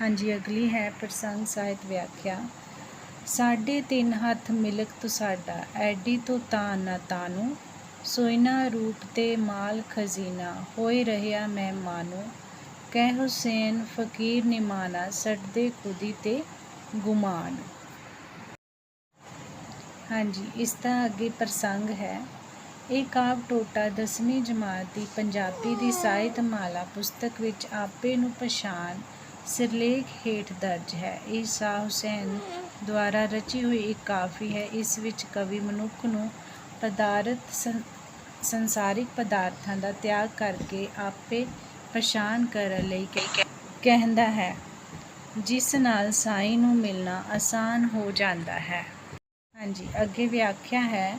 ਹਾਂਜੀ, ਅਗਲੀ ਹੈ ਪ੍ਰਸੰਗ ਸਾਹਿਤ ਵਿਆਖਿਆ। ਸਾਢੇ ਤਿੰਨ ਹੱਥ ਮਿਲਕ ਤੂੰ ਸਾਡਾ, ਐਡੀ ਤੋਂ ਤਾਂ ਨਾ ਤਾਨੂੰ। ਸੋਇਨਾ ਰੂਪ ਤੇ ਮਾਲ ਖਜ਼ੀਨਾ, ਹੋਏ ਰਹਿਆ ਮੈਂ ਕਹਿ ਹੁਸੈਨ ਫਕੀਰ ਨਿਮਾਨਾ ਸੜਦੇ ਖੁਦੀ ਤੇ ਗੁਮਾਨ। ਹਾਂਜੀ, ਇਸ ਦਾ ਅੱਗੇ ਪ੍ਰਸੰਗ ਹੈ। ਇਹ ਕਾਵ ਟੋਟਾ ਦਸਵੀਂ ਜਮਾਤ ਦੀ ਪੰਜਾਬੀ ਦੀ ਸਾਹਿਤ ਮਾਲਾ ਪੁਸਤਕ ਵਿੱਚ ਆਪੇ ਨੂੰ ਪਛਾਣ ਸਿਰਲੇਖ ਹੇਠ ਦਰਜ ਹੈ। ਇਹ ਸ਼ਾਹ ਹੁਸੈਨ ਦੁਆਰਾ ਰਚੀ ਹੋਈ ਇੱਕ ਕਾਫੀ ਹੈ। ਇਸ ਵਿੱਚ ਕਵੀ ਮਨੁੱਖ ਨੂੰ ਪਦਾਰਥ ਸੰਸਾਰਿਕ ਪਦਾਰਥਾਂ ਦਾ ਤਿਆਗ ਕਰਕੇ ਆਪੇ ਪਛਾਣ ਕਰਨ ਲਈ ਕਹਿ- ਕਹਿੰਦਾ ਹੈ। ਜਿਸ ਨਾਲ ਸਾਈਂ ਨੂੰ ਮਿਲਣਾ ਆਸਾਨ ਹੋ ਜਾਂਦਾ ਹੈ। ਹਾਂਜੀ, ਅੱਗੇ ਵਿਆਖਿਆ ਹੈ।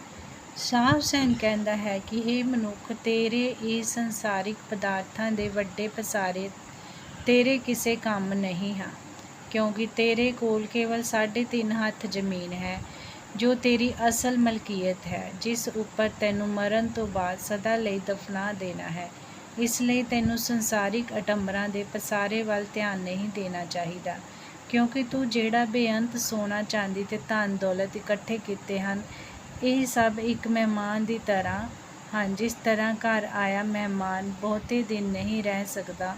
ਸ਼ਾਹ ਹੁਸੈਨ ਕਹਿੰਦਾ ਹੈ ਕਿ ਇਹ ਮਨੁੱਖ, ਤੇਰੇ ਇਹ ਸੰਸਾਰਿਕ ਪਦਾਰਥਾਂ ਦੇ ਵੱਡੇ ਪਸਾਰੇ ਤੇਰੇ ਕਿਸੇ ਕੰਮ ਨਹੀਂ ਹਾਂ, ਕਿਉਂਕਿ ਤੇਰੇ ਕੋਲ ਕੇਵਲ 3.5 ਹੱਥ ਜ਼ਮੀਨ ਹੈ, ਜੋ ਤੇਰੀ ਅਸਲ ਮਲਕੀਅਤ ਹੈ, ਜਿਸ ਉੱਪਰ ਤੈਨੂੰ ਮਰਨ ਤੋਂ ਬਾਅਦ ਸਦਾ ਲਈ ਦਫਨਾ ਦੇਣਾ ਹੈ। ਇਸ ਲਈ ਤੈਨੂੰ ਸੰਸਾਰਿਕ ਅਟੰਬਰਾਂ ਦੇ ਪਸਾਰੇ ਵੱਲ ਧਿਆਨ ਨਹੀਂ ਦੇਣਾ ਚਾਹੀਦਾ, ਕਿਉਂਕਿ ਤੂੰ ਜਿਹੜਾ ਬੇਅੰਤ ਸੋਨਾ, ਚਾਂਦੀ ਤੇ ਧਨ ਦੌਲਤ ਇਕੱਠੇ ਕੀਤੇ ਹਨ, ਇਹ ਸਭ ਇੱਕ ਮਹਿਮਾਨ ਦੀ ਤਰ੍ਹਾਂ ਹਨ। ਜਿਸ ਤਰ੍ਹਾਂ ਘਰ ਆਇਆ ਮਹਿਮਾਨ ਬਹੁਤੇ ਦਿਨ ਨਹੀਂ ਰਹਿ ਸਕਦਾ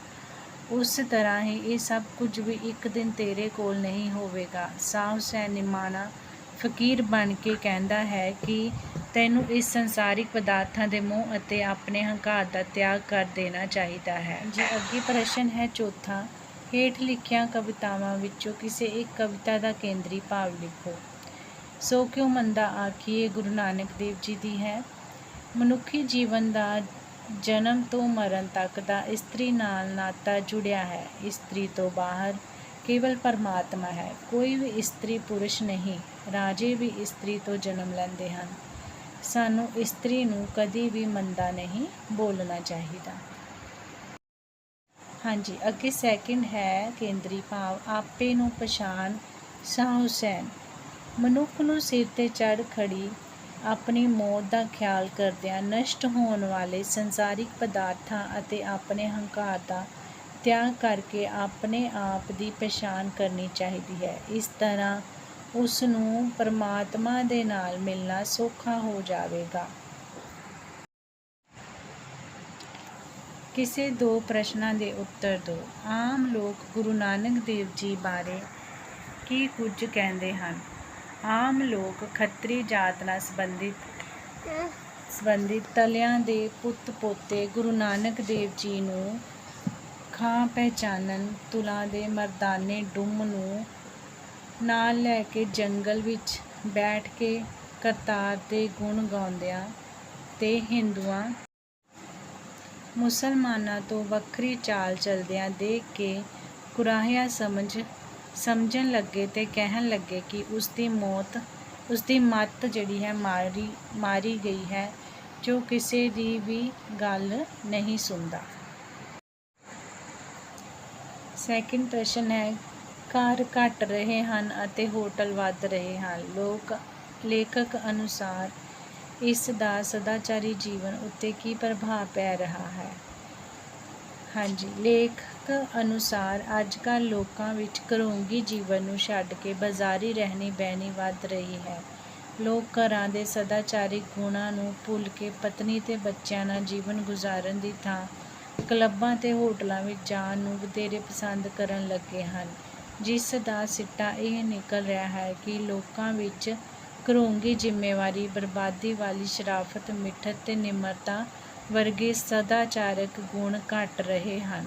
ਉਸ ਤਰ੍ਹਾਂ ਹੀ ਇਹ ਸਭ ਕੁਝ ਵੀ ਇੱਕ ਦਿਨ ਤੇਰੇ ਕੋਲ ਨਹੀਂ ਹੋਵੇਗਾ। ਸਾਹ ਹੁਸੈਨ ਨਿਮਾਣਾ ਫਕੀਰ ਬਣ ਕੇ ਕਹਿੰਦਾ ਹੈ ਕਿ ਤੈਨੂੰ ਇਸ ਸੰਸਾਰਿਕ ਪਦਾਰਥਾਂ ਦੇ ਮੋਹ ਅਤੇ ਆਪਣੇ ਹੰਕਾਰ ਦਾ ਤਿਆਗ ਕਰ ਦੇਣਾ ਚਾਹੀਦਾ ਹੈ। ਜੀ ਅੱਗੇ ਪ੍ਰਸ਼ਨ ਹੈ ਚੌਥਾ, ਹੇਠ ਲਿਖੀਆਂ ਕਵਿਤਾਵਾਂ ਵਿੱਚੋਂ ਕਿਸੇ ਇੱਕ ਕਵਿਤਾ ਦਾ ਕੇਂਦਰੀ ਭਾਵ ਲਿਖੋ। ਸੋ ਕਿਉ ਮੰਦਾ ਆਖੀਏ ਗੁਰੂ ਨਾਨਕ ਦੇਵ ਜੀ ਦੀ ਹੈ? ਮਨੁੱਖੀ ਜੀਵਨ ਦਾ ਜਨਮ ਤੋਂ ਮਰਨ ਤੱਕ ਦਾ ਇਸਤਰੀ ਨਾਲ ਨਾਤਾ ਜੁੜਿਆ ਹੈ। ਇਸਤਰੀ ਤੋਂ ਬਾਹਰ ਕੇਵਲ ਪਰਮਾਤਮਾ ਹੈ। ਕੋਈ ਵੀ ਇਸਤਰੀ ਪੁਰਸ਼ ਨਹੀਂ, ਰਾਜੇ ਵੀ ਇਸਤਰੀ ਤੋਂ ਜਨਮ ਲੈਂਦੇ ਹਨ। ਸਾਨੂੰ ਇਸਤਰੀ ਨੂੰ ਕਦੀ ਵੀ ਮੰਦਾ ਨਹੀਂ, ਬੋਲਣਾ ਚਾਹੀਦਾ। ਹਾਂਜੀ, ਅੱਗੇ ਸੈਕਿੰਡ ਹੈ ਕੇਂਦਰੀ ਭਾਵ, ਆਪੇ ਨੂੰ ਪਛਾਣ ਸ਼ਾਹ ਹੁਸੈਨ ਮਨੁੱਖ ਨੂੰ ਸਿਰ ਤੇ ਚੜ ਖੜੀ ਆਪਣੀ ਮੌਤ ਦਾ ਖਿਆਲ ਕਰਦਿਆਂ ਨਸ਼ਟ ਹੋਣ ਵਾਲੇ ਸੰਸਾਰਿਕ ਪਦਾਰਥਾਂ ਅਤੇ ਆਪਣੇ ਹੰਕਾਰ ਦਾ ਤਿਆਗ ਕਰਕੇ ਆਪਣੇ ਆਪ ਦੀ ਪਛਾਣ ਕਰਨੀ ਚਾਹੀਦੀ ਹੈ। ਇਸ ਤਰ੍ਹਾਂ ਉਸ ਨੂੰ ਪਰਮਾਤਮਾ ਦੇ ਨਾਲ ਮਿਲਣਾ ਸੌਖਾ ਹੋ ਜਾਵੇਗਾ। ਕਿਸੇ ਦੋ ਪ੍ਰਸ਼ਨਾਂ ਦੇ ਉੱਤਰ ਦਿਓ ਆਮ ਲੋਕ ਗੁਰੂ ਨਾਨਕ ਦੇਵ ਜੀ ਬਾਰੇ ਕੀ ਕੁਝ ਕਹਿੰਦੇ ਹਨ? ਆਮ ਲੋਕ ਖੱਤਰੀ ਜਾਤ ਨਾਲ ਸੰਬੰਧਿਤ ਸੰਬੰਧਿਤ ਤਲਿਆਂ ਦੇ ਪੁੱਤ ਪੋਤੇ ਗੁਰੂ ਨਾਨਕ ਦੇਵ ਜੀ ਨੂੰ ਖਾਂ ਪਹਿਚਾਨਣ, ਤੁਲਾਂ ਦੇ ਮਰਦਾਨੇ ਡੁੰਮ ਨੂੰ ਨਾਲ ਲੈ ਕੇ ਜੰਗਲ ਵਿੱਚ ਬੈਠ ਕੇ ਕਰਤਾਰ ਦੇ ਗੁਣ ਗਾਉਂਦਿਆਂ ਤੇ ਹਿੰਦੂਆਂ, ਮੁਸਲਮਾਨਾਂ ਤੋਂ ਵੱਖਰੀ ਚਾਲ ਚਲਦਿਆਂ ਦੇਖ ਕੇ ਕੁਰਾਹਿਆ ਸਮਝ ਸਮਝਣ ਲੱਗੇ ਤੇ ਕਹਿਣ ਲੱਗੇ ਕਿ ਉਸ ਦੀ ਮੌਤ ਉਸ ਦੀ ਮੱਤ ਜਿਹੜੀ ਹੈ ਮਾਰੀ ਮਾਰੀ ਗਈ ਹੈ, ਜੋ ਕਿਸੇ ਦੀ ਵੀ ਗੱਲ ਨਹੀਂ ਸੁਣਦਾ। ਸੈਕਿੰਡ ਪ੍ਰਸ਼ਨ ਹੈ, ਘਰ ਘਟ ਰਹੇ ਹਨ ਅਤੇ ਹੋਟਲ ਵੱਧ ਰਹੇ ਹਨ। ਲੋਕ, ਲੇਖਕ ਅਨੁਸਾਰ ਇਸ ਦਾ ਸਦਾਚਾਰੀ ਜੀਵਨ ਉੱਤੇ ਕੀ ਪ੍ਰਭਾਵ ਪੈ ਰਿਹਾ ਹੈ? ਹਾਂਜੀ, ਲੇਖਕ ਅਨੁਸਾਰ ਅੱਜ ਕੱਲ੍ਹ ਲੋਕਾਂ ਵਿੱਚ ਘਰੋਂਗੀ ਜੀਵਨ ਨੂੰ ਛੱਡ ਕੇ ਬਾਜ਼ਾਰੀ ਰਹਿਣੀ ਬਹਿਣੀ ਵੱਧ ਰਹੀ ਹੈ। ਲੋਕ ਘਰਾਂ ਦੇ ਸਦਾਚਾਰਿਕ ਗੁਣਾਂ ਨੂੰ ਭੁੱਲ ਕੇ ਪਤਨੀ ਤੇ ਬੱਚਿਆਂ ਨਾਲ ਜੀਵਨ ਗੁਜ਼ਾਰਨ ਦੀ ਥਾਂ ਕਲੱਬਾਂ ਤੇ ਹੋਟਲਾਂ ਵਿੱਚ ਜਾਣ ਨੂੰ ਵਧੇਰੇ ਪਸੰਦ ਕਰਨ ਲੱਗੇ ਹਨ। ਜਿਸ ਦਾ ਸਿੱਟਾ ਇਹ ਨਿਕਲ ਰਿਹਾ ਹੈ ਕਿ ਲੋਕਾਂ ਵਿੱਚ ਘਰੋਂਗੀ ਜ਼ਿੰਮੇਵਾਰੀ, ਬਰਬਾਦੀ ਵਾਲੀ ਸ਼ਰਾਫਤ, ਮਿੱਠਤ ਤੇ ਨਿਮਰਤਾ ਵਰਗੇ ਸਦਾਚਾਰਕ ਗੁਣ ਘਟ ਰਹੇ ਹਨ।